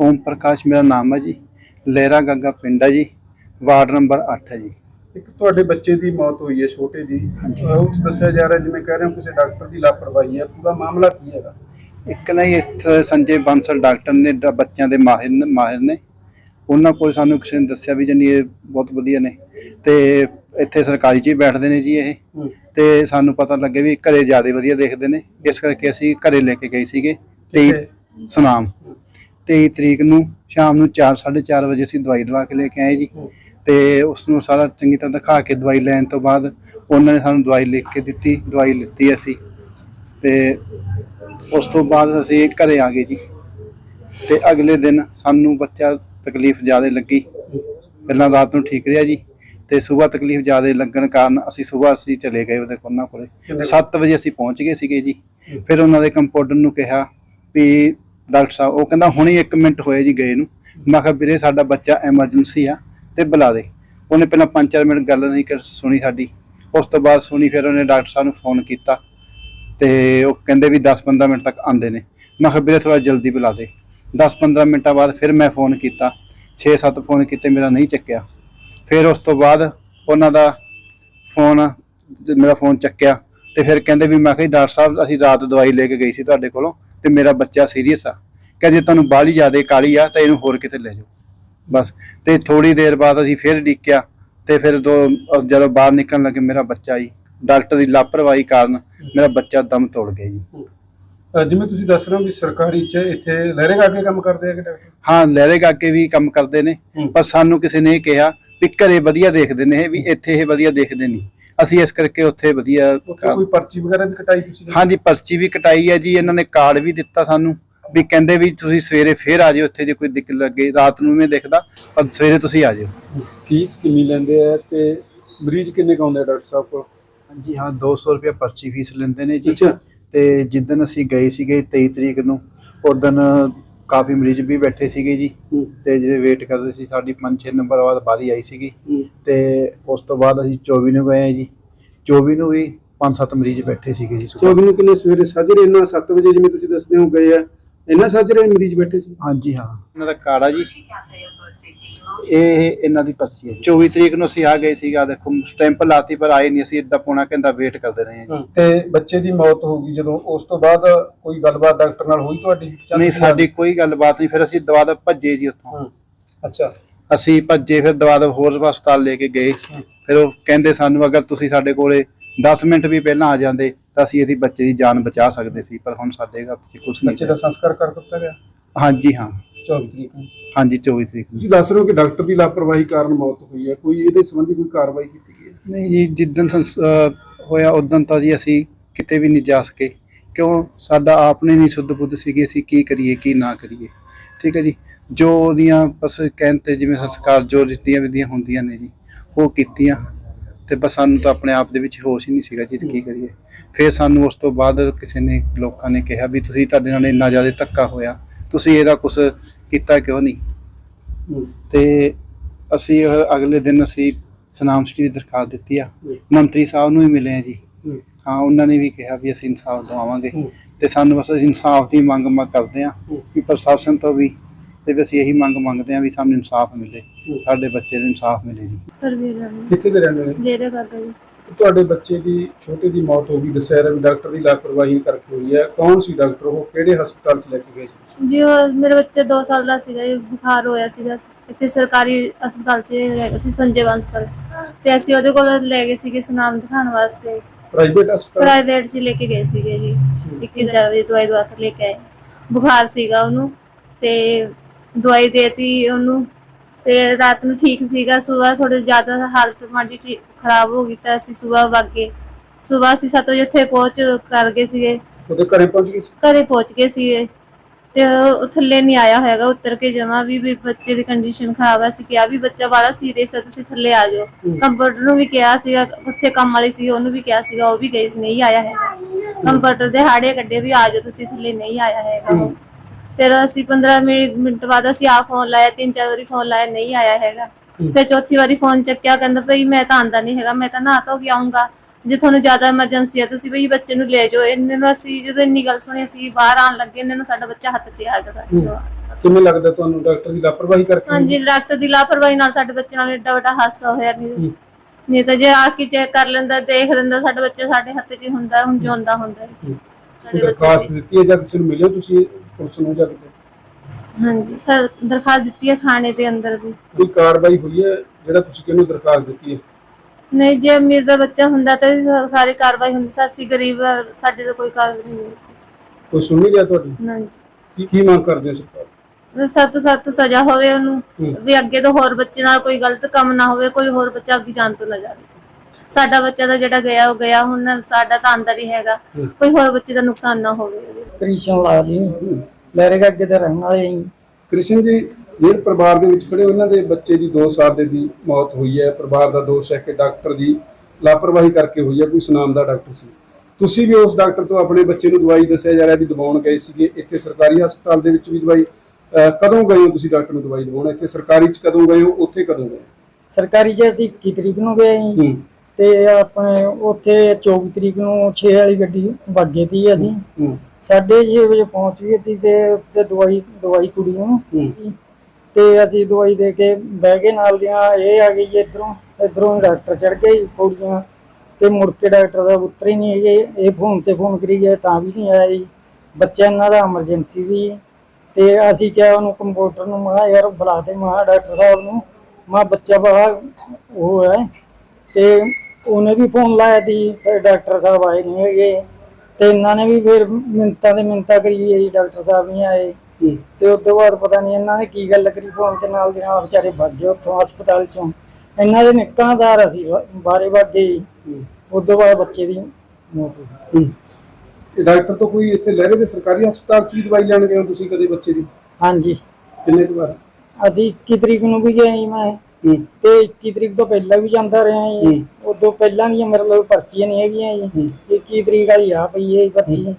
ਓਮ ਪ੍ਰਕਾਸ਼ ਮੇਰਾ ਨਾਮ ਹੈ ਜੀ। ਲਹਿਰਾ ਗੰਗਾ ਪਿੰਡ ਹੈ ਜੀ। ਵਾਰਡ ਨੰਬਰ 8 ਹੈ ਜੀ। ਇੱਕ ਤੁਹਾਡੇ ਬੱਚੇ ਦੀ ਮੌਤ ਹੋਈ ਹੈ ਛੋਟੇ ਦੀ। ਉਹ 'ਚ ਦੱਸਿਆ ਜਾ ਰਿਹਾ ਜਿਵੇਂ ਕਹਿ ਰਹੇ ਹੋ ਕਿਸੇ ਡਾਕਟਰ ਦੀ ਲਾਪਰਵਾਹੀ ਹੈ। ਪੂਰਾ ਮਾਮਲਾ ਕੀ ਹੈਗਾ? ਇੱਕ ਨਾ ਇੱਥੇ ਸੰਜੇ ਬਾਂਸਲ ਡਾਕਟਰ ਨੇ ਡ- ਬੱਚਿਆਂ ਦੇ ਮਾਹਿਰ ਨੇ ਮਾਹਿਰ ਨੇ। ਉਹਨਾਂ ਕੋਲ ਸਾਨੂੰ ਕਿਸੇ ਨੇ ਦੱਸਿਆ ਵੀ ਜਾਨੀ ਇਹ ਬਹੁਤ ਵਧੀਆ ਨੇ। ਤੇ ਇੱਥੇ ਸਰਕਾਰੀ 'ਚ ਹੀ ਬੈਠਦੇ ਨੇ ਜੀ ਇਹ। ਤੇ ਸਾਨੂੰ ਪਤਾ ਲੱਗੇ ਵੀ ਘਰੇ ਜ਼ਿਆਦਾ ਵਧੀਆ ਦੇਖਦੇ ਨੇ। ਇਸ ਕਰਕੇ ਅਸੀਂ ਘਰੇ ਲੈ ਕੇ ਗਏ ਸੀਗੇ। 23 ਕਿੱਥੇ? ਸੁਨਾਮ। 23 ਤਰੀਕ ਨੂੰ ਸ਼ਾਮ ਨੂੰ 4:30 ਵਜੇ ਅਸੀਂ ਦਵਾਈ ਦਵਾ ਕੇ ਲੈ ਕੇ ਆਏ ਜੀ। ਤੇ ਉਸ ਨੂੰ ਸਾਰਾ ਚੰਗੀ ਤਰ੍ਹਾਂ ਦਿਖਾ ਕੇ ਦਵਾਈ ਲੈਣ ਤੋਂ ਬਾਅਦ ਉਹਨਾਂ ਨੇ ਸਾਨੂੰ ਦਵਾਈ ਲਿਖ ਕੇ ਦਿੱਤੀ, ਦਵਾਈ ਲਿੱਤੀ ਅਸੀਂ। ਤੇ ਉਸ ਤੋਂ ਬਾਅਦ ਅਸੀਂ ਘਰੇ ਆ ਗਏ ਜੀ। ਤੇ ਅਗਲੇ ਦਿਨ ਸਾਨੂੰ ਬੱਚਾ ਤਕਲੀਫ ਜ਼ਿਆਦਾ ਲੱਗੀ। ਪਹਿਲਾਂ ਰਾਤ ਨੂੰ ਠੀਕ ਰਿਹਾ ਜੀ। ਤੇ ਸਵੇਰ ਤਕਲੀਫ ਜ਼ਿਆਦਾ ਲੱਗਣ ਕਾਰਨ ਅਸੀਂ ਸਵੇਰ ਅਸੀਂ ਚਲੇ ਗਏ ਉਹਦੇ ਕੋਨਾਂ ਕੋਲੇ। ਕਿੰਨੇ- 7 ਵਜੇ ਅਸੀਂ ਪਹੁੰਚ ਗਏ ਸੀਗੇ ਜੀ। ਫਿਰ ਉਹਨਾਂ ਦੇ ਕੰਪਾਊਂਡਰ ਨੂੰ ਕਿਹਾ ਵੀ ਡਾਕਟਰ ਸਾਹਿਬ, ਉਹ ਕਹਿੰਦਾ ਹੁਣੇ 1 ਮਿੰਟ ਹੋਏ ਜੀ ਗਏ ਨੂੰ। ਮੈਂ ਕਿਹਾ ਵੀਰੇ ਸਾਡਾ ਬੱਚਾ ਐਮਰਜੈਂਸੀ ਆ, ਤੇ ਬੁਲਾ ਦੇ। ਉਹਨੇ ਪਹਿਲਾਂ 5-4 ਮਿੰਟ ਗੱਲ ਨਹੀਂ ਕਰ ਸੁਣੀ ਸਾਡੀ। ਉਸ ਤੋਂ ਬਾਅਦ ਸੁਣੀ, ਫਿਰ ਉਹਨੇ ਡਾਕਟਰ ਸਾਹਿਬ ਨੂੰ ਫੋਨ ਕੀਤਾ। ਤੇ ਉਹ ਕਹਿੰਦੇ ਵੀ 10-15 ਮਿੰਟ ਤੱਕ ਆਂਦੇ ਨੇ। ਮੈਂ ਕਿਹਾ ਵੀਰੇ ਥੋੜਾ ਜਲਦੀ ਬੁਲਾ ਦੇ। 10-15 ਮਿੰਟਾਂ ਬਾਅਦ ਫਿਰ ਮੈਂ ਫੋਨ ਕੀਤਾ। 6-7 ਫੋਨ ਕੀਤੇ, ਮੇਰਾ ਨਹੀਂ ਚੱਕਿਆ। ਫਿਰ ਉਸ ਤੋਂ ਬਾਅਦ ਉਹਨਾਂ ਦਾ ਫੋਨ, ਮੇਰਾ ਫੋਨ ਚੱਕਿਆ। ਤੇ ਫਿਰ ਕਹਿੰਦੇ ਵੀ ਮੈਂ ਕਿਹਾ ਜੀ, ਡਾਕਟਰ ਸਾਹਿਬ, ਅਸੀਂ ਰਾਤ ਦਵਾਈ ਲੈ ਕੇ ਗਈ ਸੀ ਤੁਹਾਡੇ ਕੋਲੋਂ। ਤੇ ਮੇਰਾ ਬੱਚਾ ਸੀਰੀਅਸ ਆ। ਕਹਿੰਦੇ ਤੁਹਾਨੂੰ ਬਾਹਲੀ ਜ਼ਿਆਦਾ ਕਾਲੀ ਆ ਤਾਂ ਇਹਨੂੰ ਹੋਰ ਕਿਤੇ ਲੈ ਜਾਓ। ਬਸ। ਤੇ ਥੋੜੀ ਦੇਰ ਬਾਅਦ ਅਸੀਂ ਫਿਰ ਡਿੱਕਿਆ ਤੇ ਫਿਰ ਜਦੋਂ ਬਾਹਰ ਨਿਕਲਣ ਲੱਗੇ ਮੇਰਾ ਬੱਚਾ ਹੀ ਡਾਕਟਰ ਦੀ ਲਾਪਰਵਾਹੀ ਕਾਰਨ ਮੇਰਾ ਬੱਚਾ ਦਮ ਤੋੜ ਗਿਆ ਜੀ। ਜਿਵੇਂ ਤੁਸੀਂ ਦੱਸ ਰਹੇ ਹੋ ਵੀ ਸਰਕਾਰੀ 'ਚ ਇੱਥੇ ਲਹਿਰੇਗਾ ਕੇ ਕੰਮ ਕਰਦੇ ਆ ਕਿ ਡਾਕਟਰ? ਹਾਂ ਲਹਿਰੇ ਕਾਕੇ ਵੀ ਕੰਮ ਕਰਦੇ ਨੇ। ਪਰ ਸਾਨੂੰ ਕਿਸੇ ਨੇ ਇਹ ਕਿਹਾ ਵੀ ਘਰੇ ਵਧੀਆ ਦੇਖਦੇ ਨੇ ਇਹ ਵੀ ਇੱਥੇ ਇਹ ਵਧੀਆ ਦੇਖਦੇ ਨਹੀਂ। ਅਸੀਂ ਇਸ ਕਰਕੇ ਉੱਥੇ ਵਧੀਆ ਉੱਥੇ ਕੋਈ ਪਰਚੀ ਵਗੈਰਾ ਵੀ ਕਟਾਈ ਤੁਸੀਂ ਹਾਂਜੀ ਪਰਚੀ ਵੀ ਕਟਾਈ ਹੈ ਜੀ ਇਹਨਾਂ ਨੇ ਕਾਰਡ ਵੀ ਦਿੱਤਾ ਸਾਨੂੰ ਵੀ ਕਹਿੰਦੇ ਵੀ ਤੁਸੀਂ ਸਵੇਰੇ ਫੇਰ ਆ ਜਾਓ ਇੱਥੇ ਜੇ ਕੋਈ ਦਿੱਕਤ ਲੱਗੇ ਰਾਤ ਨੂੰ ਵੀ ਦੇਖਦਾ ਪਰ ਸਵੇਰੇ ਤੁਸੀਂ ਆ ਜਾਓ। ਫੀਸ ਕਿੰਨੀ ਲੈਂਦੇ ਆ ਤੇ ਮਰੀਜ਼ ਕਿੰਨੇ ਕੁ ਆਉਂਦੇ ਡਾਕਟਰ ਸਾਹਿਬ ਕੋਲ? ਹਾਂਜੀ ਹਾਂ 200 ਰੁਪਏ ਪਰਚੀ ਫੀਸ ਲੈਂਦੇ ਨੇ ਜੀ। ਤੇ ਜਿੱਦਨ ਅਸੀਂ ਗਏ ਸੀਗੇ 23 ਤਰੀਕ ਨੂੰ ਉਦੋਂ ਕਾਫੀ ਮਰੀਜ਼ ਵੀ ਬੈਠੇ ਸੀਗੇ ਜੀ। ਤੇ ਜਿਹੜੇ ਵੇਟ ਕਰਦੇ ਸੀ ਸਾਡੀ 5-6 ਨੰਬਰ ਬਾਅਦ ਬਾਰੀ ਆਈ ਸੀਗੀ। ਤੇ ਉਸ ਤੋਂ ਬਾਅਦ ਅਸੀਂ 24 ਨੂੰ ਗਏ ਆ ਜੀ 24 ਨੂੰ ਵੀ 5-7 ਮਰੀਜ਼ ਬੈਠੇ ਸੀਗੇ ਜੀ ਸੁਬਾਹ। 24 ਨੂੰ ਕਿੰਨੇ ਸਵੇਰੇ ਸਾਜਰੇ ਇੰਨਾ 7 ਵਜੇ ਜਿਵੇਂ ਤੁਸੀਂ ਦੱਸਦੇ ਹੋ ਗਏ ਆ ਇੰਨਾ ਸਾਜਰੇ ਮਰੀਜ਼ ਬੈਠੇ ਸੀ ਹਾਂਜੀ ਹਾਂ ਇਹਨਾਂ ਦਾ ਆ ਜੀ ਇਹ ਇਹਨਾਂ ਦੀ ਪਰਚੀ ਹੈ 24 ਤਰੀਕ ਨੂੰ ਅਸੀਂ ਆ ਗਏ ਸੀਗਾ ਦੇਖੋ ਸਟੈਂਪ ਲਾਤੀ ਪਰ ਆਏ ਨਹੀਂ ਅਸੀਂ ਇੱਦਾਂ ਪੌਣਾ ਘੰਟਾ ਵੇਟ ਕਰਦੇ ਰਹੇ ਹਾਂ ਜੀ। ਤੇ ਬੱਚੇ ਦੀ ਮੌਤ ਹੋ ਗਈ ਜਦੋਂ ਉਸ ਤੋਂ ਬਾਅਦ ਕੋਈ ਗੱਲਬਾਤ ਡਾਕਟਰ ਨਾਲ ਹੋਈ ਤੁਹਾਡੀ? ਜਾਂ ਨਹੀਂ ਤੁਸੀਂ ਸਾਡੀ ਕੋਈ ਗੱਲਬਾਤ ਨਹੀਂ ਫਿਰ ਅਸੀਂ ਦਵਾ ਦਾ ਭੱਜੇ ਜੀ ਉੱਥੋਂ। ਹੂੰ। ਅੱਛਾ। ਅਸੀਂ ਭੱਜੇ ਫਿਰ ਦਵਾ ਦਾ ਹੋਰ ਹਸਪਤਾਲ ਲੈ ਕੇ ਗਏ। ਫਿਰ ਉਹ ਕਹਿੰਦੇ ਸਾਨੂੰ ਅਗਰ ਤੁਸੀਂ ਸਾਡੇ ਕੋਲੇ 10 ਮਿੰਟ ਵੀ ਪਹਿਲਾਂ ਆ ਜਾਂਦੇ ਤਾਂ ਅਸੀਂ ਇਹਦੀ ਬੱਚੇ ਦੀ ਜਾਨ ਬਚਾ ਸਕਦੇ ਸੀ ਪਰ ਹੁਣ ਸਾਡੇ ਹੱਥ 'ਚ ਕੁਝ ਨਹੀਂ ਬੱਚੇ ਦਾ ਸੰਸਕਾਰ ਕਰ ਦਿੱਤਾ ਗਿਆ? ਹਾਂਜੀ ਹਾਂ। 24 ਤਰੀਕ ਨੂੰ। ਹਾਂਜੀ 24 ਤਰੀਕ ਨੂੰ। ਤੁਸੀਂ ਦੱਸ ਰਹੇ ਹੋ ਕਿ ਡਾਕਟਰ ਦੀ ਲਾਪਰਵਾਹੀ ਕਾਰਨ ਮੌਤ ਹੋਈ ਹੈ। ਕੋਈ ਇਹਦੇ ਸੰਬੰਧੀ ਕੋਈ ਕਾਰਵਾਈ ਕੀਤੀ ਗਈ ਹੈ? ਨਹੀਂ ਜੀ ਜਿੱਦਣ ਸੰਸ- ਅਹ ਹੋਇਆ ਉਦੋਂ ਤਾਂ ਜੀ ਅਸੀਂ ਕਿਤੇ ਵੀ ਨਹੀਂ ਜਾ ਸਕੇ। ਕਿਉਂ? ਸਾਡਾ ਆਪਨੇ ਨਹੀਂ ਸੁੱਧ ਬੁੱਧ ਸੀਗੇ ਅਸੀਂ ਕੀ ਕਰੀਏ ਕੀ ਨਾ ਕਰੀਏ। ਠੀਕ ਹੈ ਜੀ? ਜੋ ਉਹਦੀਆਂ ਬਸ ਕਹਿਣ ਤੇ ਜਿਵੇਂ ਸੰਸਕਾਰ ਜੋ ਰਿਸ਼ਤੀਆਂ ਵਿਧੀਆਂ ਹੁੰਦੀਆਂ ਨੇ ਜੀ ਉਹ ਕੀਤੀਆਂ। ਤੇ ਬਸ ਸਾਨੂੰ ਤਾਂ ਆਪਣੇ ਆਪ ਦੇ ਵਿੱਚ ਹੋਸ਼ ਹੀ ਨਹੀਂ ਸੀਗਾ ਜੀ ਕੀ ਕਰੀਏ। ਫਿਰ ਸਾਨੂੰ ਉਸ ਤੋਂ ਬਾਅਦ ਕਿਸੇ ਨੇ ਲੋਕਾਂ ਨੇ ਕਿਹਾ ਵੀ ਤੁਸੀਂ ਤੁਹਾਡੇ ਨਾਲ ਇੰਨਾ ਜ਼ਿਆਦਾ ਧੱਕਾ ਹੋਇਆ। ਤੁਸੀਂ ਇਹਦਾ ਕੁਝ ਕੀਤਾ ਕਿਉਂ ਨਹੀਂ? ਤੇ ਅਸੀਂ ਇਹ ਅਗਲੇ ਦਿਨ ਅਸੀਂ ਸਨਾਮ ਸ੍ਰੀ ਦੀ ਦਰਖਾਸਤ ਦਿੱਤੀ ਆ। ਮੰਤਰੀ ਸਾਹਿਬ ਨੂੰ ਵੀ ਮਿਲੇ ਆ ਜੀ। ਹਾਂ। ਉਹਨਾਂ ਨੇ ਵੀ ਕਿਹਾ ਵੀ ਅਸੀਂ ਇਨਸਾਫ ਦਵਾਵਾਂਗੇ। ਤੇ ਸਾਨੂੰ ਬਸ ਇਨਸਾਫ ਦੀ ਮੰਗ ਮ ਕਰਦੇ ਆ ਹੂੰ। ਕਿ ਪ੍ਰਸ਼ਾਸਨ ਤੋਂ ਵੀ ਤੇ ਵੀ ਅਸੀਂ ਇਹੀ ਮੰਗ ਮੰਗਦੇ ਆ ਵੀ ਸਾਨੂੰ ਇਨਸਾਫ ਮਿਲੇ। ਸਾਡੇ ਬੱਚੇ ਨੂੰ ਇਨਸਾਫ ਮਿਲੇ ਜੀ। ਕਿੱਥੇ ਦੇ ਰਹਿੰਦੇ ਨੇ? ਲੇਰੇ ਕਾਕਾ ਜੀ। ਤੁਹਾਡੇ ਬੱਚੇ ਦੀ ਛੋਟੇ ਦੀ ਮੌਤ ਹੋ ਗਈ ਦੱਸਿਆ ਰਿਹਾ ਵੀ ਡਾਕਟਰ ਦੀ ਲਾਪਰਵਾਹੀ ਕਰਕੇ ਹੋਈ ਹੈ। ਕੌਣ ਸੀ ਡਾਕਟਰ? ਉਹ ਕਿਹੜੇ ਹਸਪਤਾਲ 'ਚ ਲੈ ਕੇ ਗਏ ਸੀ ਤੁਸੀਂ? ਜੀ ਉਹ ਮੇਰੇ ਬੱਚੇ 2 ਸਾਲ ਦਾ ਸੀਗਾ ਜੀ ਬੁਖਾਰ ਹੋਇਆ ਸੀਗਾ। ਇੱਥੇ ਸਰਕਾਰੀ ਹਸਪਤਾਲ 'ਚ ਹੈਗਾ ਸੀ ਸੰਜੇ ਬਾਂਸਲ ਤੇ ਅਸੀਂ ਉਹਦੇ ਕੋਲ ਲੈ ਗਏ ਸੀਗੇ ਸੁਨਾਮ ਦਿਖਾਉਣ ਵਾਸਤੇ। ਪ੍ਰਾਈਵੇਟ ਹਸਪਤਾਲ? ਪ੍ਰਾਈਵੇਟ 'ਚ ਲੈ ਕੇ ਗਏ ਸੀਗੇ ਜੀ। ਇੱਕ ਜਾਵੇ ਦਵਾਈ ਦਵਾ ਕੇ ਲੈ ਕੇ ਆਏ। ਬੁਖਾਰ ਸੀਗਾ ਉਹਨੂੰ ਤੇ ਦਵਾਈ ਦੇਤੀ ਉਹਨੂੰ। ਤੇ ਰਾਤ ਨੂੰ ਠੀਕ ਸੀਗਾ ਸਵੇਰ ਥੋੜੇ ਜ਼ਿਆਦਾ ਹਾਲਤ ਮਾੜੀ ਜਿਹੀ ਖਰਾਬ ਹੋ ਗਈ ਤਾਂ ਅਸੀਂ ਸਵੇਰ ਵਗ। ਸਵੇਰ ਅਸੀਂ ਸੱਤ ਵਜੇ ਉੱਥੇ ਪਹੁੰਚ ਕਰ ਗਏ ਸੀਗੇ। ਉਹਦੇ ਘਰੇ ਪਹੁੰਚ ਗਏ ਸੀ? ਘਰੇ ਪਹੁੰਚ ਗਏ ਸੀਗੇ। ਤੇ ਉਹ ਥੱਲੇ ਨਹੀਂ ਆਇਆ ਹੋਏਗਾ ਉੱਤਰ ਕੇ ਜਮਾ ਵੀ ਵੀ ਬੱਚੇ ਦੀ ਕੰਡੀਸ਼ਨ ਖਰਾਬ ਹੈ ਅਸੀਂ ਕਿਹਾ ਵੀ ਬੱਚਾ ਬੜਾ ਸੀਰੀਅਸ ਹੈ ਤੁਸੀਂ ਥੱਲੇ ਆ ਜਾਓ। ਕੰਪਿਊਟਰ ਨੂੰ ਵੀ ਕਿਹਾ ਸੀਗਾ ਉੱਥੇ ਕੰਮ ਵਾਲੀ ਸੀ ਉਹਨੂੰ ਵੀ ਕਿਹਾ ਸੀਗਾ ਉਹ ਵੀ ਗਈ ਨਹੀਂ ਆਇਆ ਹੈਗਾ। ਕੰਪਿਊਟਰ ਦੇ ਹਾੜੇ ਕੱਢੇ ਵੀ ਆ ਜਾਓ ਤੁਸੀਂ ਥੱਲੇ ਨਹੀਂ ਆਇਆ ਹੈਗਾ। ਉਹ ਫਿਰ ਅਸੀਂ 15 ਮਿੰਟ ਮਿੰਟ ਬਾਅਦ ਅਸੀਂ ਆ ਫੋਨ ਲਾਇਆ ਤਿੰਨ ਚਾਰ ਵਾਰੀ ਫੋਨ ਲਾਇਆ ਨਹੀਂ ਆਇਆ ਹੈਗਾ। ਫਿਰ ਚੌਥੀ ਵਾਰੀ ਫੋਨ ਚੱਕਿਆ ਕਹਿੰਦਾ ਭਈ ਮੈਂ ਤਾਂ ਆਂਦਾ ਨਹੀਂ ਹੈਗਾ ਮੈਂ ਤਾਂ ਨਹਾ ਧੋ ਕੇ ਆਉਂਗਾ ਜੇ ਤੁਹਾਨੂੰ ਜ਼ਿਆਦਾ ਐਮਰਜੈਂਸੀ ਹੈ ਤੁਸੀਂ ਭਈ ਬੱਚੇ ਨੂੰ ਲੈ ਜਾਓ। ਇਹਨਾਂ ਨੂੰ ਅਸੀਂ ਜਦੋਂ ਇੰਨੀ ਗੱਲ ਸੁਣੀ ਅਸੀਂ ਬਾਹਰ ਆਣ ਲੱਗੇ ਇਹਨਾਂ ਨੂੰ ਸਾਡਾ ਬੱਚਾ ਹੱਥ 'ਚ ਆ ਗਿਆ ਸਾਡੇ ਕਿਵੇਂ ਲੱਗਦਾ ਤੁਹਾਨੂੰ ਡਾਕਟਰ ਦੀ ਲਾਪਰਵਾਹੀ ਕਰਕੇ? ਹਾਂਜੀ ਡਾਕਟਰ ਦੀ ਲਾਪਰਵਾਹੀ ਨਾਲ ਸਾਡੇ ਬੱਚੇ ਨਾਲ ਏਡਾ ਵੱਡਾ ਹਾਦਸਾ ਹੋਇਆ ਨਹੀਂ। ਨਹੀਂ ਤਾਂ ਜੇ ਆ ਕੇ ਚੈੱਕ ਕਰ ਲੈਂਦਾ ਦੇਖ ਲੈਂਦਾ ਸਾਡਾ ਬੱਚਾ ਸਾਡੇ ਹੱਥ 'ਚ ਹੀ ਹੁੰਦਾ ਹੁਣ ਜਿਉਂਦਾ ਹੁੰਦਾ। ਸਾਡੇ ਬੱਚੇ ਦਰਖਾਸਤ ਦਿੱਤੀ ਹੈ ਜਾਂ ਕਿਸੇ ਨੂੰ ਮਿਲਿਓ ਤੁਸੀਂ? ਪੁਲਿਸ ਨੂੰ ਜਾਂ ਕਿਤੇ? ਹਾਂਜੀ ਸਰ ਦਰਖਾਸਤ ਦਿੱਤੀ ਹੈ ਥਾਣੇ ਦੇ ਅੰਦਰ ਵੀ। ਕੋਈ ਕਾਰਵਾਈ ਹੋਈ ਹੈ? ਜਿਹੜਾ ਤੁਸੀਂ ਕਿਹਨੂੰ ਦਰਖਾਸਤ ਦਿੱਤੀ ਹੈ? ਨਹੀਂ ਜੇ ਅਮੀਰ ਦਾ ਬੱਚਾ ਹੁੰਦਾ ਤਾਂ ਸਾਰੀ ਕਾਰਵਾਈ ਹੁੰਦੀ ਸੀ ਅਸੀਂ ਗਰੀਬ ਆ, ਸਾਡੇ ਤਾਂ ਕੋਈ ਕਾਰਵਾਈ ਨਹੀਂ ਹੁੰਦੀ ਕੋਈ ਸੁਣ ਨਹੀਂ ਰਿਹਾ ਤੁਹਾਡੀ? ਹਾਂਜੀ। ਕੀ ਕੀ ਮੰਗ ਕਰਦੇ ਹੋ ਸਰਕਾਰ ਤੋਂ? ਸਖਤ ਸਖਤ ਸਜ਼ਾ ਹੋਵੇ ਉਹਨੂੰ। ਵੀ ਅੱਗੇ ਤੋਂ ਹੋਰ ਬੱਚੇ ਨਾਲ ਕੋਈ ਗਲਤ ਕੰਮ ਨਾ ਹੋਵੇ ਕੋਈ ਹੋਰ ਬੱਚਾ ਆਪਦੀ ਜਾਨ ਤੋਂ ਨਾ ਜਾਵੇ। ਸਾਡਾ ਬੱਚਾ ਤਾਂ ਜਿਹੜਾ ਗਿਆ ਉਹ ਗਿਆ ਹੁਣ ਸਾਡਾ ਤਾਂ ਅੰਦਰ ਹੀ ਹੈਗਾ। ਹੂੰ। ਕੋਈ ਹੋਰ ਬੱਚੇ ਦਾ ਨੁਕਸਾਨ ਨਾ ਹੋਵੇ। ਉਹਦੇ। ਕ੍ਰਿਸ਼ਨ ਲਾ ਜੀ। ਲਹਿਰੇ ਅੱਗੇ ਤੇ ਰਹਿਣ ਵਾਲੇ ਆਂ ਕ੍ਰਿਸ਼ਨ ਜੀ ਜਿਹੜੇ ਪਰਿਵਾਰ ਦੇ ਵਿੱਚ ਖੜੇ ਹੋ, ਉਹਨਾਂ ਦੇ ਬੱਚੇ ਦੀ 2 ਸਾਲ ਦੇ ਦੀ ਮੌਤ ਹੋਈ ਹੈ। ਪਰਿਵਾਰ ਦਾ ਦੋਸ਼ ਹੈ ਕਿ ਡਾਕਟਰ ਦੀ ਲਾਪਰਵਾਹੀ ਕਰਕੇ ਹੋਈ ਹੈ। ਕੋਈ ਸੁਨਾਮ ਦਾ ਡਾਕਟਰ ਸੀ। ਤੁਸੀਂ ਵੀ ਉਸ ਡਾਕਟਰ ਤੋਂ ਆਪਣੇ ਬੱਚੇ ਨੂੰ ਦਵਾਈ ਦੱਸਿਆ ਜਾ ਰਿਹਾ ਵੀ ਦਵਾਉਣ ਗਏ ਸੀਗੇ। ਇੱਥੇ ਸਰਕਾਰੀ ਹਸਪਤਾਲ ਦੇ ਵਿੱਚ ਵੀ ਦਵਾਈ ਕਦੋਂ ਗਏ ਹੋ ਤੁਸੀਂ ਡਾਕਟਰ ਨੂੰ ਦਵਾਈ ਦਵਾਉਣ ਇੱਥੇ ਸਰਕਾਰੀ ਚ ਕਦੋਂ ਗਏ ਹੋ? ਉੱਥੇ ਕਦੋਂ ਗਏ? ਸਰਕਾਰੀ ਚ ਅਸੀਂ 21 ਤਰੀਕ ਨੂੰ ਗਏ ਹੂੰ। ਤੇ ਆਪਣੇ ਉੱਥੇ 24 ਤਰੀਕ ਨੂੰ 6 ਵਾਲੀ ਗੱਡੀ ਵੱਗੇ ਤੀ ਅਸੀਂ। ਸਾਢੇ ਛੇ ਵਜੇ ਪਹੁੰਚ ਗਏ ਤੀ ਤੇ ਉੱਥੇ ਦਵਾਈ ਦਵਾਈ ਕੁੜੀ ਨੂੰ ਤੇ ਅਸੀਂ ਦਵਾਈ ਦੇ ਕੇ ਬਹਿ ਗਏ ਨਾਲ ਦੀਆਂ ਇਹ ਆ ਗਈ ਇਧਰੋਂ ਇਧਰੋਂ ਡਾਕਟਰ ਚੜ ਗਏ ਕੁੜੀਆਂ ਤੇ ਮੁੜ ਕੇ ਡਾਕਟਰ ਦਾ ਉੱਤਰ ਹੀ ਨਹੀਂ ਹੈਗੇ ਇਹ ਫੋਨ ਤੇ ਫੋਨ ਕਰੀ ਗਏ ਤਾਂ ਵੀ ਨਹੀਂ ਆਇਆ ਜੀ। ਬੱਚਾ ਇਹਨਾਂ ਦਾ ਐਮਰਜੈਂਸੀ ਸੀ ਤੇ ਅਸੀਂ ਕਿਹਾ ਉਹਨੂੰ ਕੰਪਿਊਟਰ ਨੂੰ ਮਾ ਯਾਰ ਬੁਲਾ ਦੇ ਮਾ ਡਾਕਟਰ ਸਾਹਿਬ ਨੂੰ ਮਾ ਬੱਚਾ ਬੜਾ ਉਹ ਹੈ। ਤੇ ਉਹਨੇ ਵੀ ਫੋਨ ਲਾਇਆ ਸੀ ਫਿਰ ਡਾਕਟਰ ਸਾਹਿਬ ਆਏ ਨਹੀਂ ਹੈਗੇ। ਤੇ ਇਹਨਾਂ ਨੇ ਵੀ ਫਿਰ ਮਿੰਤਾਂ ਦੇ ਮਿੰਤਾਂ ਕਰੀ ਜੀ ਡਾਕਟਰ ਸਾਹਿਬ ਨਹੀਂ ਆਏ। ਤੇ ਉਸ ਤੋਂ ਬਾਅਦ ਪਤਾ ਨਹੀਂ ਇਹਨਾਂ ਨੇ ਕੀ ਗੱਲ ਕਰੀ ਫੋਨ ਤੇ ਨਾਲ ਦੇ ਨਾਲ ਵਿਚਾਰੇ ਭੱਜ ਗਏ ਉੱਥੋਂ ਹਸਪਤਾਲ ਚੋਂ। ਇਹਨਾਂ ਦੇ ਨਿੱਕਾਂਦਾਰ ਅਸੀਂ ਬਾਰੇ ਹੂੰ। ਉਸ ਤੋਂ ਬਾਅਦ ਬੱਚੇ ਦੀ ਮੌਤ ਹੋ ਗਈ। ਡਾਕਟਰ ਤੋਂ ਕੋਈ ਇੱਥੇ ਲਹਿਰੇ ਦੇ ਸਰਕਾਰੀ ਹਸਪਤਾਲ ਚ ਵੀ ਦਵਾਈ ਲੈਣ ਗਏ ਹੋ ਤੁਸੀਂ ਕਦੇ ਬੱਚੇ ਦੀ? ਹਾਂਜੀ। ਕਿੰਨੇ ਕੁ ਵਾਰ? ਅਸੀਂ 21 ਤਰੀਕ ਨੂੰ ਵੀ ਗਏ ਮੈਂ। ਤੇ 21 ਤਰੀਕ ਤੋਂ ਪਹਿਲਾਂ ਵੀ ਜਾਂਦਾ ਰਿਹਾ ਜੀ। ਉਦੋਂ ਪਹਿਲਾਂ ਦੀਆਂ ਮੇਰੇ ਕੋਲ ਪਰਚੀਆਂ ਨਹੀਂ ਹੈਗੀਆਂ ਜੀ। ਹੂੰ। 21 ਤਰੀਕ ਵਾਲੀ ਆ ਪਈ ਹੈ ਪਰਚੀ।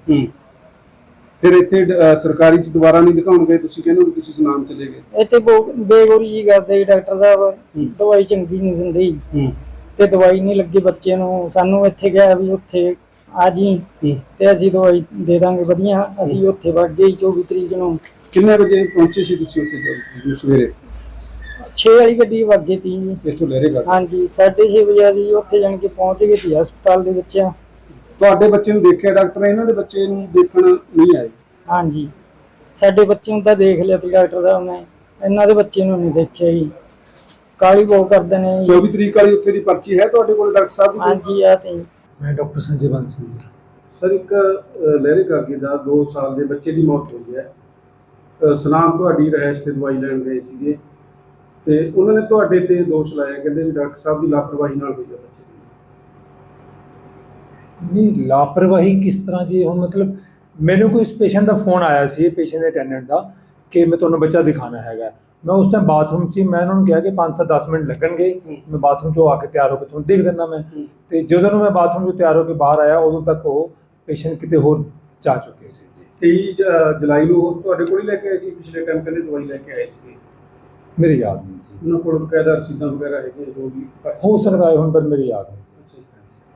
ਫਿਰ ਇੱਥੇ ਸਰਕਾਰੀ ਚ ਦੁਬਾਰਾ ਨਹੀਂ ਦਿਖਾਉਣ ਗਏ? ਤੁਸੀਂ ਕਹਿੰਦੇ ਹੋ ਤੁਸੀਂ ਸੁਨਾਮ ਚਲੇ ਗਏ। ਇੱਥੇ ਬੋ- ਬੇਗੋਰੀ ਜੀ ਕਰਦੇ ਜੀ ਡਾਕਟਰ ਸਾਹਿਬ। ਦਵਾਈ ਚੰਗੀ ਨਹੀਂ ਦਿੰਦੇ ਜੀ। ਹੂੰ। ਤੇ ਦਵਾਈ ਨਹੀਂ ਲੱਗੀ ਬੱਚੇ ਨੂੰ। ਸਾਨੂੰ ਇੱਥੇ ਗਿਆ ਵੀ ਉੱਥੇ ਆ ਜੀ। ਹੂੰ। ਤੇ ਅਸੀਂ ਦਵਾਈ ਦੇ ਦਾਂਗੇ ਵਧੀਆ। ਅਸੀਂ ਉੱਥੇ ਵਗ ਗਏ 24 ਤਰੀਕ ਨੂੰ। ਕਿੰਨੇ ਵਜੇ ਪਹੁੰਚੇ ਸੀ ਤੁਸੀਂ ਉੱਥੇ ਜਦ ਸਵੇਰੇ? 6 ਵਾਲੀ ਗੱਡੀ ਵਗ ਗਈ ਤੀ ਜੀ। ਇੱਥੋਂ ਲਹਿਰੇ ਕਰ। ਹਾਂਜੀ 6:30 ਵਜੇ ਅਸੀਂ ਉੱਥੇ ਜਾਣ ਕੇ ਪਹੁੰਚ ਗਏ ਸੀ ਹਸਪਤਾਲ ਦੇ ਵਿੱਚ। ਤੁਹਾਡੇ ਬੱਚੇ ਨੂੰ ਦੇਖਿਆ ਡਾਕਟਰ ਨੇ ਇਹਨਾਂ ਦੇ ਬੱਚੇ ਨੂੰ ਦੇਖਣ ਨਹੀਂ ਆਏ? ਹਾਂਜੀ। ਸਾਡੇ ਬੱਚੇ ਨੂੰ ਤਾਂ ਦੇਖ ਲਿਆ ਸੀ ਡਾਕਟਰ ਸਾਹਿਬ ਨੇ ਇਹਨਾਂ ਦੇ ਬੱਚੇ ਨੂੰ ਨਹੀਂ ਦੇਖਿਆ ਜੀ। ਕਾਲੀ ਬਹੁਤ ਕਰਦੇ ਨੇ ਜੀ। 24 ਤਰੀਕ ਵਾਲੀ ਉੱਥੇ ਦੀ ਪਰਚੀ ਹੈ ਤੁਹਾਡੇ ਕੋਲ ਡਾਕਟਰ ਸਾਹਿਬ ਦੀ ਹਾਂਜੀ ਆ ਤੇ। ਮੈਂ ਡਾਕਟਰ ਸੰਜੇ ਬਾਂਸਲ ਜੀ। ਸਰ ਇੱਕ ਲਹਿਰੇ ਕਾਗੀ ਦਾ 2 ਸਾਲ ਦੇ ਬੱਚੇ ਦੀ ਮੌਤ ਹੋਈ ਹੈ। ਸਨਾਮ ਤੁਹਾਡੀ ਰਹਿਸ਼ ਤੇ ਦਵਾਈ ਲੈਣ ਗਏ ਸੀਗੇ। ਤੇ ਉਹਨਾਂ ਨੇ ਤੁਹਾਡੇ ਤੇ ਦੋਸ਼ ਲਾਇਆ ਕਹਿੰਦੇ ਵੀ ਡਾਕਟਰ ਸਾਹਿਬ ਦੀ ਲਾਪਰਵਾਹੀ ਨਾਲ ਹੋਈ ਹੈ ਨਹੀਂ ਲਾਪਰਵਾਹੀ ਕਿਸ ਤਰ੍ਹਾਂ ਜੀ? ਹੁਣ ਮਤਲਬ ਮੈਨੂੰ ਕੋਈ ਇਸ ਪੇਸ਼ੈਂਟ ਦਾ ਫੋਨ ਆਇਆ ਸੀ ਪੇਸ਼ੈਂਟ ਦੇ ਅਟੈਂਡੈਂਟ ਦਾ ਕਿ ਮੈਂ ਤੁਹਾਨੂੰ ਬੱਚਾ ਦਿਖਾਣਾ ਹੈਗਾ। ਮੈਂ ਉਸ ਟਾਈਮ ਬਾਥਰੂਮ ਸੀ ਮੈਂ ਉਹਨਾਂ ਨੂੰ ਕਿਹਾ ਕਿ 5-7 10 ਮਿੰਟ ਲੱਗਣਗੇ। ਮੈਂ ਬਾਥਰੂਮ ਚੋਂ ਆ ਕੇ ਤਿਆਰ ਹੋ ਕੇ ਤੁਹਾਨੂੰ ਦੇਖ ਦਿੰਦਾ ਮੈਂ। ਤੇ ਜਦੋਂ ਮੈਂ ਬਾਥਰੂਮ ਤੋਂ ਤਿਆਰ ਹੋ ਕੇ ਬਾਹਰ ਆਇਆ ਉਦੋਂ ਤੱਕ ਉਹ ਪੇਸ਼ੈਂਟ ਕਿਤੇ ਹੋਰ ਜਾ ਚੁੱਕੇ ਸੀ ਜੀ। 23 ਜੁਲਾਈ ਨੂੰ ਤੁਹਾਡੇ ਕੋਲ ਹੀ ਲੈ ਕੇ ਆਏ ਸੀ? ਪਿਛਲੇ ਟਾਈਮ ਕਹਿੰਦੇ ਦਵਾਈ ਲੈ ਕੇ ਆਏ ਸੀ ਮੇਰੇ ਯਾਦ ਨਹੀਂ ਜੀ। ਉਹਨਾਂ ਕੋਲ ਬਕਾਇਦਾ ਰਸੀਦਾਂ ਵਗੈਰਾ ਹੈਗੇ ਜੋ ਵੀ ਹੋ ਸਕਦਾ ਹੈ ਹੁਣ ਪਰ ਮੇਰੇ ਯਾਦ ਨਹੀਂ।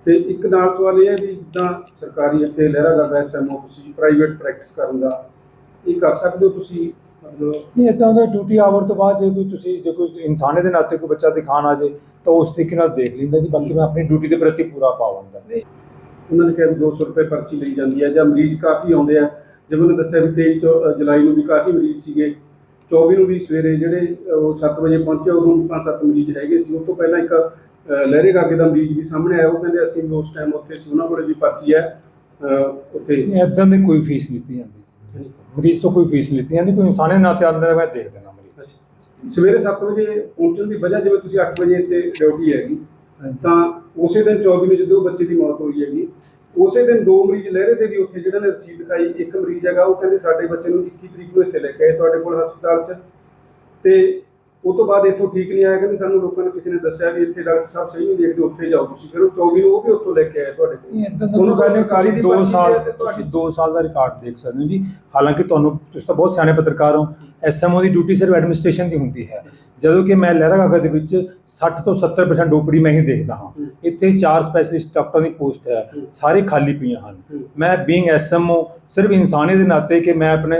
ਤੇ ਇੱਕ ਨਾਲ ਸਵਾਲ ਇਹ ਹੈ ਵੀ ਜਿੱਦਾਂ ਸਰਕਾਰੀ ਇੱਥੇ ਲਹਿਰਾ ਦਾ ਐਸਐਮਓ ਤੁਸੀਂ ਪ੍ਰਾਈਵੇਟ ਪ੍ਰੈਕਟਿਸ ਕਰਨ ਦਾ ਇਹ ਕਰ ਸਕਦੇ ਹੋ ਤੁਸੀਂ? ਮਤਲਬ ਨਹੀਂ ਇਦਾਂ ਦਾ ਡਿਊਟੀ ਆਵਰ ਤੋਂ ਬਾਅਦ ਜੇ ਕੋਈ ਤੁਸੀਂ ਜੇ ਕੋਈ ਇਨਸਾਨੇ ਦੇ ਨਾਤੇ ਕੋਈ ਬੱਚਾ ਦਿਖਾਣ ਆ ਜੇ ਤਾਂ ਉਸ ਤਰੀਕੇ ਨਾਲ ਦੇਖ ਲੈਂਦਾ ਜੀ ਬਾਕੀ ਮੈਂ ਆਪਣੀ ਡਿਊਟੀ ਦੇ ਪ੍ਰਤੀ ਪੂਰਾ ਪਾਵਾਂਗਾ ਉਹਨਾਂ ਨੇ ਕਿਹਾ ਵੀ 200 ਰੁਪਏ ਪਰਚੀ ਲਈ ਜਾਂਦੀ ਹੈ ਜਾਂ ਮਰੀਜ਼ ਕਾਫੀ ਆਉਂਦੇ ਆ। ਜਿਵੇਂ ਉਹਨੇ ਦੱਸਿਆ ਵੀ 23 ਚੌ- ਅ, ਜੁਲਾਈ ਨੂੰ ਵੀ ਕਾਫੀ ਮਰੀਜ਼ ਸੀਗੇ। 24 ਨੂੰ ਵੀ ਸਵੇਰੇ ਜਿਹੜੇ ਉਹ 7 ਵਜੇ ਪਹੁੰਚੇ ਉਦੋਂ ਵੀ 5-7 ਮਰੀਜ਼ ਹੈਗੇ ਸੀ। ਉਸ ਤੋਂ ਪਹਿਲਾਂ ਇੱਕ ਲਹਿਰੇ ਗਾਗੇ ਦਾ ਮਰੀਜ਼ ਵੀ ਸਾਹਮਣੇ ਆਇਆ। ਉਹ ਕਹਿੰਦੇ ਅਸੀਂ ਉਸ ਟਾਈਮ ਉੱਥੇ ਸੀ ਉਹਨਾਂ ਕੋਲੇ ਵੀ ਪਰਚੀ ਹੈ। ਉੱਥੇ ਇਦਾਂ ਦੀ ਕੋਈ ਫੀਸ ਨਹੀਂ ਜਾਂਦੀ। ਮਰੀਜ਼ ਤੋਂ ਕੋਈ ਫੀਸ ਲਿੱਤੀ ਜਾਂਦੀ ਕੋਈ ਇਨਸਾਨੇ ਨਾਤੇ ਆਉਂਦਾ ਮੈਂ ਦੇਖ ਦੇਣਾ ਮਰੀਜ਼। ਸਵੇਰੇ 7 ਵਜੇ ਪਹੁੰਚਣ ਦੀ ਵਜ੍ਹਾ ਜਿਵੇਂ ਤੁਸੀਂ 8 ਵਜੇ ਇੱਥੇ ਡਿਊਟੀ ਹੈਗੀ। ਤਾਂ ਉਸੇ ਦਿਨ 24 ਨੂੰ ਜਦੋਂ ਬੱਚੇ ਦੀ ਮੌਤ ਹੋਈ ਹੈਗੀ ਉਸੇ ਦਿਨ ਦੋ ਮਰੀਜ਼ ਲਹਿਰੇ ਦੇ ਵੀ ਉੱਥੇ ਜਿਹੜਾ ਨੇ ਰਸੀਦ ਦਿਖਾਈ ਇੱਕ ਮਰੀਜ਼ ਹੈਗਾ ਉਹ ਕਹਿੰਦੇ ਸਾਡੇ ਬੱਚੇ ਨੂੰ 21 ਤਰੀਕ ਨੂੰ ਇੱਥੇ ਲੈ ਕੇ ਆਏ ਤੁਹਾਡੇ ਕੋਲ ਹਸਪਤਾਲ 'ਚ। ਤੇ ਉਹ ਤੋਂ ਬਾਅਦ ਇੱਥੋਂ ਠੀਕ ਨਹੀਂ ਆਇਆ ਕਹਿੰਦੇ ਸਾਨੂੰ ਲੋਕਾਂ ਨੇ ਕਿਸੇ ਨੇ ਦੱਸਿਆ ਵੀ ਇੱਥੇ ਡਾਕਟਰ ਸਾਹਿਬ ਸਹੀ ਨਹੀਂ ਦੇਖਦੇ ਉੱਥੇ ਜਾਓ ਤੁਸੀਂ। ਫਿਰ ਉਹ 24 ਨੂੰ ਉਹ ਵੀ ਉੱਥੋਂ ਲੈ ਕੇ ਆਏ ਤੁਹਾਡੇ ਕੋਲ। ਇਹ ਇਦਾਂ ਦਾ ਗੱਲ ਦੀ 2 ਭਰਤੀ ਸਾਲ ਤੁਸੀਂ 2 ਸਾਲ ਦਾ ਰਿਕਾਰਡ ਦੇਖ ਸਕਦੇ ਹੋ ਜੀ। ਹਾਲਾਂਕਿ ਤੁਹਾਨੂੰ ਤੁਸੀਂ ਤਾਂ ਬਹੁਤ ਸਿਆਣੇ ਪੱਤਰਕਾਰ ਹੋ। ਐਸਐਮਓ ਦੀ ਡਿਊਟੀ ਸਿਰਫ ਐਡਮਿਨਿਸਟ੍ਰੇਸ਼ਨ ਦੀ ਹੁੰਦੀ ਹੈ। ਜਦੋਂ ਕਿ ਮੈਂ ਲਹਿਰਾ ਗਾਗਾ ਦੇ ਵਿੱਚ 60 ਤੋਂ 70% ਓਪੀਡੀ ਮੈਂ ਹੀ ਦੇਖਦਾ ਹਾਂ। ਇੱਥੇ ਚਾਰ ਸਪੈਸ਼ਲਿਸਟ ਡਾਕਟਰਾਂ ਦੀ ਪੋਸਟ ਹੈ। ਸਾਰੇ ਖਾਲੀ ਪਈਆਂ ਹਨ। ਮੈਂ ਬੀਇੰਗ ਐਸਐਮਓ ਸਿਰਫ ਇਨਸਾਨੀ ਦੇ ਨਾਤੇ ਕਿ ਮੈਂ ਆਪਣੇ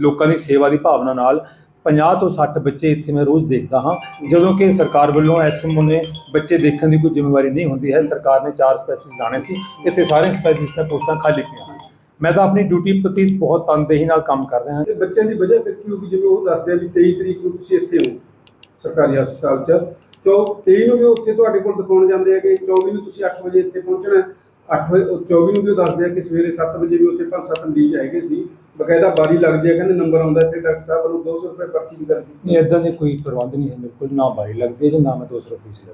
ਲੋਕਾਂ ਦੀ ਸੇਵਾ ਦੀ ਭਾਵਨਾ ਨਾਲ 50 ਤੋਂ 60 ਬੱਚੇ ਇੱਥੇ ਮੈਂ ਰੋਜ਼ ਦੇਖਦਾ ਹਾਂ। ਜਦੋਂ ਕਿ ਸਰਕਾਰ ਵੱਲੋਂ ਐਸਐਮਓ ਨੇ ਬੱਚੇ ਦੇਖਣ ਦੀ ਕੋਈ ਜ਼ਿੰਮੇਵਾਰੀ ਨਹੀਂ ਹੁੰਦੀ ਹੈ। ਸਰਕਾਰ ਨੇ ਚਾਰ ਸਪੈਸ਼ਲਿਸਟ ਲਾਣੇ ਸੀ। ਇੱਥੇ ਸਾਰੇ ਸਪੈਸ਼ਲਿਸਟਾਂ ਪੋਸਟਾਂ ਖਾਲੀ ਪਈਆਂ ਹਨ। ਮੈਂ ਤਾਂ ਆਪਣੀ ਡਿਊਟੀ ਪ੍ਰਤੀ ਬਹੁਤ ਤਨਦੇਹੀ ਨਾਲ ਕੰਮ ਕਰ ਰਿਹਾ ਹਾਂ। ਬੱਚਿਆਂ ਦੀ ਵਜ੍ਹਾ ਫਿਰ ਕੀ ਹੋਊਗੀ? ਜਿਵੇਂ ਉਹ ਦੱਸਦੇ ਆ ਵੀ 23 ਤਰੀਕ ਨੂੰ ਤੁਸੀਂ ਇੱਥੇ ਹੋ ਸਰਕਾਰੀ ਹਸਪਤਾਲ 'ਚ। ਚੋ 23 ਨੂੰ ਵੀ ਉੱਥੇ ਤੁਹਾਡੇ ਕੋਲ ਦਿਖਾਉਣ ਜਾਂਦੇ ਆ ਕਿ 24 ਨੂੰ ਤੁਸੀਂ 8 ਵਜੇ ਇੱਥੇ ਪਹੁੰਚਣਾ ਹੈ। 8 ਵਜੇ ਉਹ 24 ਨੂੰ ਵੀ ਉਹ ਦੱਸਦੇ ਆ ਕਿ ਸਵੇਰੇ 7 ਵਜੇ ਵੀ ਉੱਥੇ ਪੰਜ ਸੱਤ ਮਰੀਜ਼ ਹੈਗੇ ਸੀ। ਬਕਾਇਦਾ ਬਾਰੀ ਲੱਗਦੀ ਆ ਕਹਿੰਦੇ ਨੰਬਰ ਆਉਂਦਾ ਤੇ ਡਾਕਟਰ ਸਾਹਿਬ ਵੱਲੋਂ 200 ਰੁਪਏ ਪਰਚੀ ਵੀ ਕਰਦੀ ਨਹੀਂ ਇਦਾਂ ਦੇ ਕੋਈ ਪ੍ਰਬੰਧ ਨਹੀਂ ਹੈ ਮੇਰੇ ਕੋਲ ਨਾ ਬਾਰੀ ਲੱਗਦੀ ਹੈ ਜੀ ਨਾ ਮੈਂ 200 ਰੁਪਏ ਲੈਂਦਾ